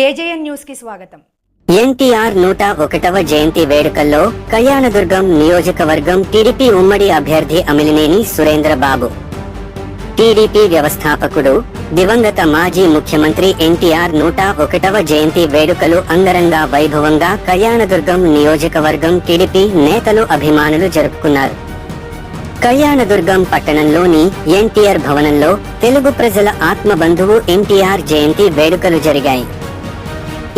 AJN న్యూస్కి స్వాగతం. ఎన్టీఆర్ నూట ఒకటవ జయంతి వేడుకల్లో కళ్యాణదుర్గం నియోజకవర్గం టీడీపీ ఉమ్మడి అభ్యర్థి అమిలినేని సురేంద్ర బాబు టీడీపీ వ్యవస్థాపకుడు దివంగత మాజీ ముఖ్యమంత్రి ఎన్టీఆర్ నూట ఒకటవ జయంతి వేడుకలు అంగరంగ వైభవంగా కళ్యాణదుర్గం నియోజకవర్గం టీడీపీ నేతలు అభిమానులు జరుపుకున్నారు. కళ్యాణదుర్గం పట్టణంలోని ఎన్టీఆర్ భవనంలో తెలుగు ప్రజల ఆత్మబంధువు ఎన్టీఆర్ జయంతి వేడుకలు జరిగాయి.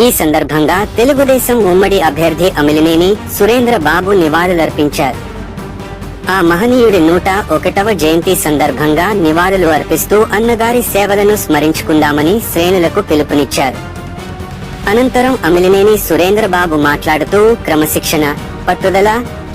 ఈ సందర్భంగా తెలుగుదేశం ఉమ్మడి అభ్యర్థి అమిలినేని సురేంద్ర బాబు నివాళులర్పించారు. ఆ మహనీయుడి నూట ఒకటవ జయంతి సందర్భంగా నివాళులు అర్పిస్తూ అన్నగారి సేవలను స్మరించుకుందామని శ్రేణులకు పిలుపునిచ్చారు. అనంతరం అమిలినేని సురేంద్రబాబు మాట్లాడుతూ క్రమశిక్షణ పట్టుదల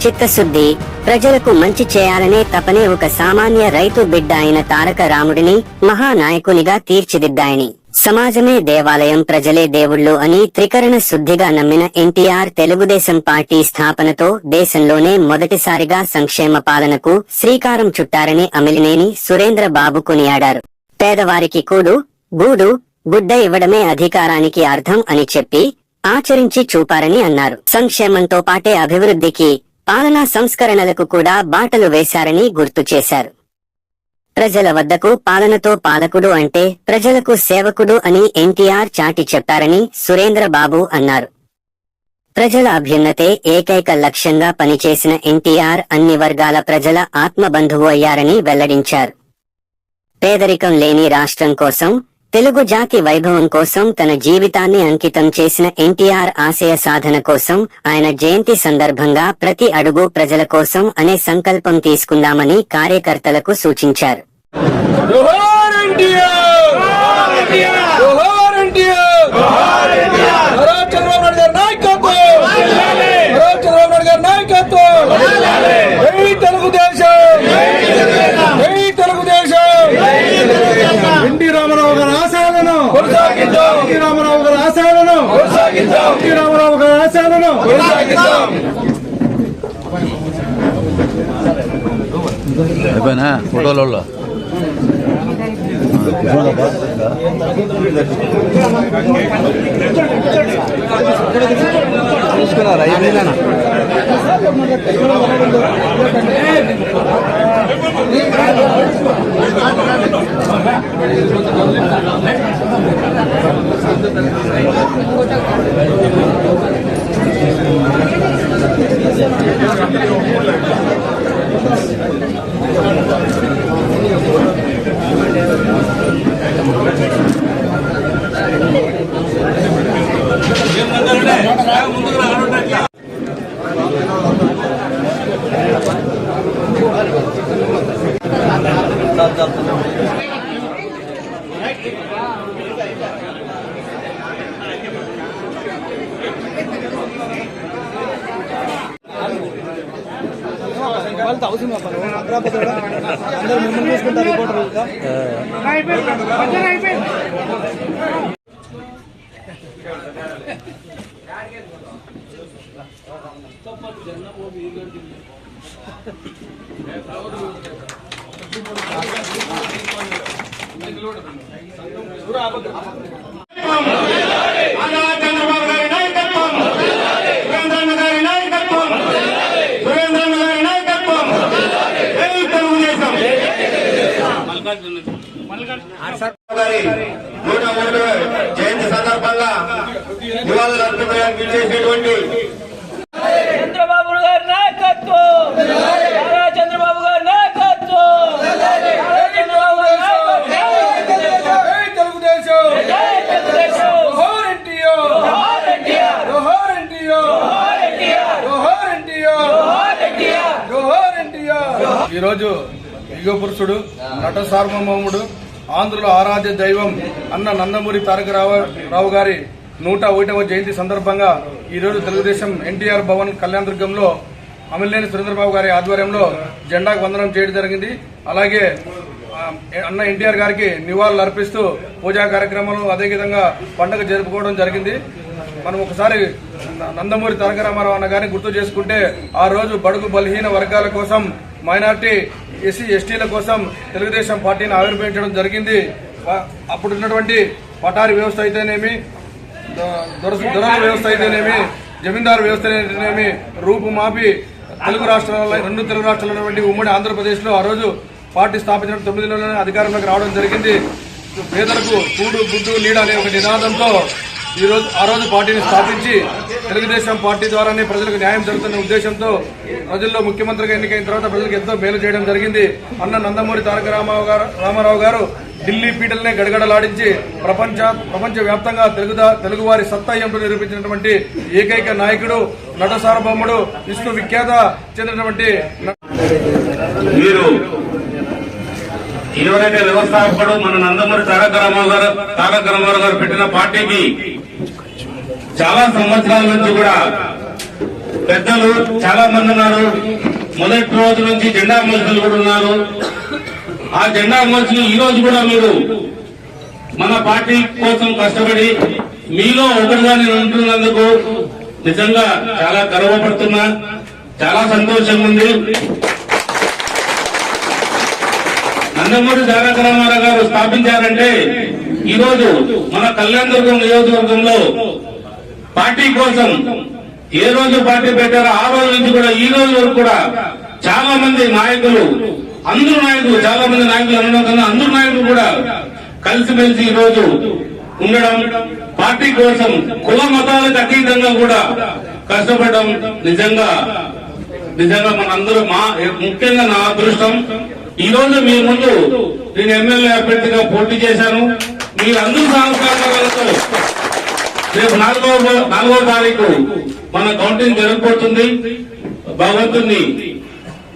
చిత్తశుద్ధి ప్రజలకు మంచి చేయాలనే తపనే ఒక సామాన్య రైతు బిడ్డ అయిన తారక రాముడిని మహానాయకునిగా తీర్చిదిద్దాయని సమాజమే దేవాలయం ప్రజలే దేవుళ్ళు అని త్రికరణ శుద్ధిగా నమ్మిన ఎన్టీఆర్ తెలుగుదేశం పార్టీ స్థాపనతో దేశంలోనే మొదటిసారిగా సంక్షేమ పాలనకు శ్రీకారం చుట్టారని అమిలినేని సురేంద్ర బాబు కొనియాడారు. పేదవారికి కూడు గూడు గుడ్డ ఇవ్వడమే అధికారానికి అర్థం అని చెప్పి ఆచరించి చూపారని అన్నారు. సంక్షేమంతో పాటే అభివృద్ధికి పాలనా సంస్కరణలకు కూడా బాటలు వేశారని గుర్తు చేశారు. ప్రజల వద్దకు పాలనతో పాలకుడు అంటే ప్రజలకు సేవకుడు అని ఎన్టీఆర్ చాటి చెప్పారని సురేంద్ర బాబు అన్నారు. ప్రజల అభ్యున్నతే ఏకైక లక్ష్యంగా పనిచేసిన ఎన్టీఆర్ అన్ని వర్గాల ప్రజల ఆత్మబంధువు అయ్యారని వెల్లడించారు. పేదరికం లేని రాష్ట్రం కోసం తెలుగు జాతి వైభవం కోసం తన జీవితాన్ని అంకితం చేసిన ఎన్టీఆర్ ఆశయ సాధన కోసం ఆయన జయంతి సందర్భంగా ప్రతి అడుగు ప్రజల కోసం అనే సంకల్పం తీసుకుందామని కార్యకర్తలకు సూచించారు. రామారావు గారి ఆశయాలను! రామారావు గారి ఆశయాలను! కొనసాగిద్దాం! ఎన్టీ రామారావు గారి ఆశయాలను కొనసాగిద్దాం ప్రసాద్ ఫోటోలలో వాళ్ళతో అవసరం అవ్వను హైదరాబాద్ అందరూ మిమ్మల్ని చూసుకుంటారు రిపోర్టర్లుగా చంద్రబాబు గారి నాయకత్వం సురేంద్రన్న గారి నాయకత్వం సురేంద్రన్న గారి నాయకత్వం జై తెలుగుదేశం గారి నూట మూడు జయంతి సందర్భంగా నివాళులు అర్పించడానికి చేసేటువంటి చంద్రబాబు గారి నాయకత్వం నారా చంద్రబాబు గారి నాయకత్వం నారా చంద్రబాబు గారి నాయకత్వం జై తెలుగుదేశం జై తెలుగుదేశం జోహార్ ఎన్టీఆర్ జోహార్ ఎన్టీఆర్ జోహార్ ఎన్టీఆర్ జోహార్ ఎన్టీఆర్ జోహార్ ఎన్టీఆర్ జోహార్ ఎన్టీఆర్ జోహార్ రాజు యుగపురుషుడు యుగ పురుషుడు నట సార్వభౌముడు ఆంధ్రుల ఆరాధ్య దైవం అన్న నందమూరి తారక రావు రావు గారి నూట ఒకటవ జయంతి సందర్భంగా ఈరోజు తెలుగుదేశం ఎన్టీఆర్ భవన్ కళ్యాణదుర్గంలో అమిలేని సురేంద్రబాబు గారి ఆధ్వర్యంలో జెండాకు వందనం చేయడం జరిగింది. అలాగే అన్న ఎన్టీఆర్ గారికి నివాళులు అర్పిస్తూ పూజా కార్యక్రమాలు అదేవిధంగా పండుగ జరుపుకోవడం జరిగింది. మనం ఒకసారి నందమూరి తారక రామారావు అన్న గారిని గుర్తు చేసుకుంటే ఆ రోజు బడుగు బలహీన వర్గాల కోసం మైనార్టీ ఎస్సీ ఎస్టీల కోసం తెలుగుదేశం పార్టీని ఆవిర్భవించడం జరిగింది. అప్పుడున్నటువంటి అప్పుడు ఉన్నటువంటి పటారి వ్యవస్థ అయితేనేమి దొర దొరల వ్యవస్థ అయితేనేమి జమీందారు వ్యవస్థ అయితేనేమి రూపుమాపి తెలుగు రాష్ట్రాల రెండు తెలుగు రాష్ట్రాలైనటువంటి ఉమ్మడి ఆంధ్రప్రదేశ్లో ఆ రోజు పార్టీ స్థాపించిన తొమ్మిది నెలలోనే అధికారంలోకి రావడం జరిగింది. పేదలకు కూడు గుడ్డు నీడ అనే ఒక నినాదంతో ఈ రోజు ఆ రోజు పార్టీని స్థాపించి తెలుగుదేశం పార్టీ ద్వారానే ప్రజలకు న్యాయం జరుగుతున్న ఉద్దేశంతో ప్రజల్లో ముఖ్యమంత్రిగా ఎన్నికైన తర్వాత ప్రజలకు ఎంతో మేలు చేయడం జరిగింది. అన్న నందమూరి తారక రామారావు గారు రామారావు గారు ఢిల్లీ పీటల్నే గడగడలాడించి ప్రపంచ ప్రపంచ వ్యాప్తంగా తెలుగు తెలుగువారి సత్తా ఎంపు నిరూపించినటువంటి ఏకైక నాయకుడు నట సార్వభౌముడు విష్ణు విఖ్యాత చెందినటువంటి న- మీరు వ్యవస్థాపకుడు మన నందమూరి తారక రామారావు గారు తారక రామారావు గారు పెట్టిన పార్టీకి చాలా సంవత్సరాల నుంచి కూడా పెద్దలు చాలా మంది ఉన్నారు. మొదటి రోజు నుంచి జెండా మనుషులు కూడా ఉన్నారు. ఆ జెండా మనుషులు ఈ రోజు కూడా మీరు మన పార్టీ కోసం కష్టపడి మీలో ఒకరిదాన్ని నేను ఉంటున్నందుకు నిజంగా చాలా గర్వపడుతున్నా. చాలా సంతోషంగా ఉంది. నందమూరి తారక రామారావు గారు స్థాపించారంటే ఈ రోజు మన కళ్యాణదుర్గం నియోజకవర్గంలో పార్టీ కోసం ఏ రోజు పార్టీ పెట్టారో ఆ రోజు నుంచి కూడా ఈ రోజు వరకు కూడా చాలా మంది నాయకులు అందరు నాయకులు చాలా మంది నాయకులు అనడం కన్నా అందరు నాయకులు కూడా కలిసిమెలిసి ఈ రోజు ఉండడం పార్టీ కోసం కుల మతాలకు అతీతంగా కూడా కష్టపడడం నిజంగా నిజంగా మనందరూ మా ముఖ్యంగా నా అదృష్టం. ఈ రోజు మీ ముందు నేను ఎమ్మెల్యే అభ్యర్థిగా పోటీ చేశాను. మీరందరూ సహకారాలతో రేపు నాలుగో నాలుగో తారీఖు మన కౌంటింగ్ జరగబోతుంది. భగవంతుని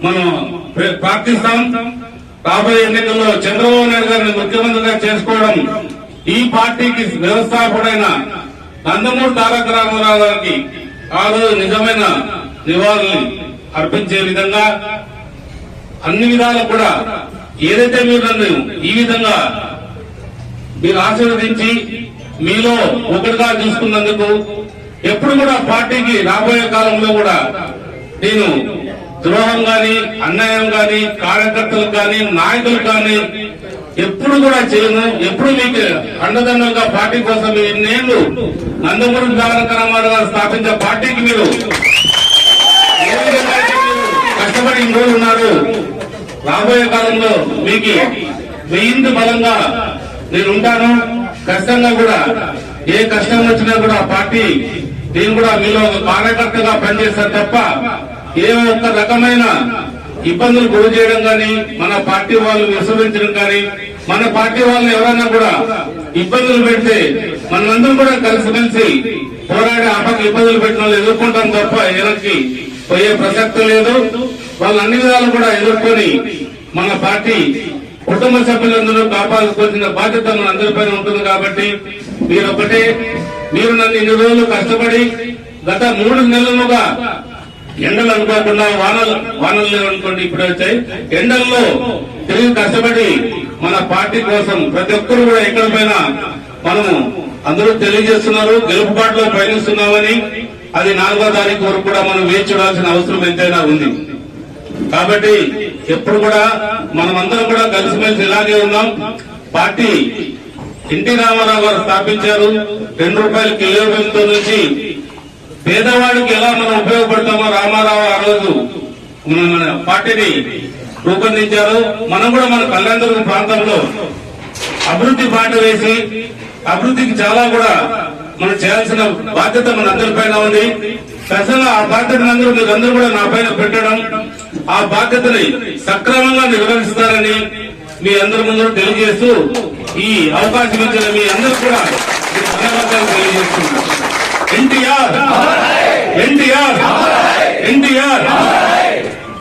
మనం ప్రార్థిస్తాం. రాబోయే ఎన్నికల్లో చంద్రబాబు నాయుడు గారిని ముఖ్యమంత్రిగా చేసుకోవడం ఈ పార్టీకి వ్యవస్థాపకుడైన నందమూరి తారక రామారావు గారికి ఆ రోజు నిజమైన నివాళులు అర్పించే విధంగా అన్ని విధాలు కూడా ఏదైతే మీరు నన్ను ఈ విధంగా మీరు ఆశీర్వదించి మీలో ఒకటిగా చూసుకున్నందుకు ఎప్పుడు కూడా పార్టీకి రాబోయే కాలంలో కూడా నేను ద్రోహం గాని అన్యాయం గాని కార్యకర్తలకు గాని నాయకులకు గాని ఎప్పుడు కూడా చేయను. ఎప్పుడు మీకు అండదండలుగా పార్టీ కోసం మీరు ఇన్నేళ్ళు నందమూరి తారక గారు స్థాపించే పార్టీకి మీరు మీరు కష్టపడి ఇన్ని రోజులు ఉన్నారు. రాబోయే కాలంలో మీకు వెయ్యింది బలంగా నేను ఉంటాను. కష్టంగా కూడా ఏ కష్టం వచ్చినా కూడా పార్టీ నేను కూడా మీలో ఒక కార్యకర్తగా పనిచేస్తాను తప్ప ఏ ఒక్క రకమైన ఇబ్బందులు గురి చేయడం కానీ మన పార్టీ వాళ్ళు విస్మరించడం కానీ మన పార్టీ వాళ్ళని ఎవరైనా కూడా ఇబ్బందులు పెడితే మనందరం కూడా కలిసిమెలిసి పోరాడి ఆ ఇబ్బందులు పెట్టిన వాళ్ళు ఎదుర్కొంటాం తప్ప ఎవరికి పోయే ప్రసక్తి లేదు. వాళ్ళు అన్ని విధాలు కూడా ఎదుర్కొని మన పార్టీ కుటుంబ సభ్యులందరూ కాపాడుకోవాల్సిన బాధ్యత మన అందరిపైన ఉంటుంది కాబట్టి మీరు ఒకటే మీరు నన్ను ఇన్ని రోజులు కష్టపడి గత మూడు నెలలుగా ఎండలు అనుకోకుండా వానలు వానలు లేవు అనుకోండి వచ్చాయి. ఎండల్లో తిరిగి కష్టపడి మన పార్టీ కోసం ప్రతి ఒక్కరు కూడా ఎక్కడ పైన మనము అందరూ తెలియజేస్తున్నారు గెలుపుబాటులో పయనిస్తున్నామని. అది నాలుగో తారీఖు వరకు కూడా మనం వేచి చూడాల్సిన అవసరం ఎంతైనా ఉంది. కాబట్టి ఎప్పుడు కూడా మనమందరం కూడా కలిసిమెలిసి ఇలాగే ఉన్నాం. పార్టీ ఎన్టీ రామారావు గారు స్థాపించారు. రెండు రూపాయల కిలోమీటర్తో నుంచి పేదవాడికి ఎలా మనం ఉపయోగపడతామో రామారావు ఆ రోజు మన మన పార్టీని రూపొందించారు. మనం కూడా మన కళ్యాణ ప్రాంతంలో అభివృద్ధి బాట వేసి అభివృద్ధికి చాలా కూడా మనం చేయాల్సిన బాధ్యత మన అందరిపైన ఉంది. ఖచ్చితంగా ఆ బాధ్యతను అందరూ మీరందరూ కూడా నా పైన పెట్టడం ఆ బాధ్యతని సక్రమంగా నిర్వహిస్తారని మీ అందరి ముందు తెలియజేస్తూ ఈ అవకాశం ఇచ్చిన మీ అందరూ కూడా ధన్యవాదాలు తెలియజేస్తున్నాను ఎన్టీఆర్! ఎన్టీఆర్! ఎన్టీఆర్!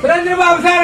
సురేంద్ర బాబు సార్!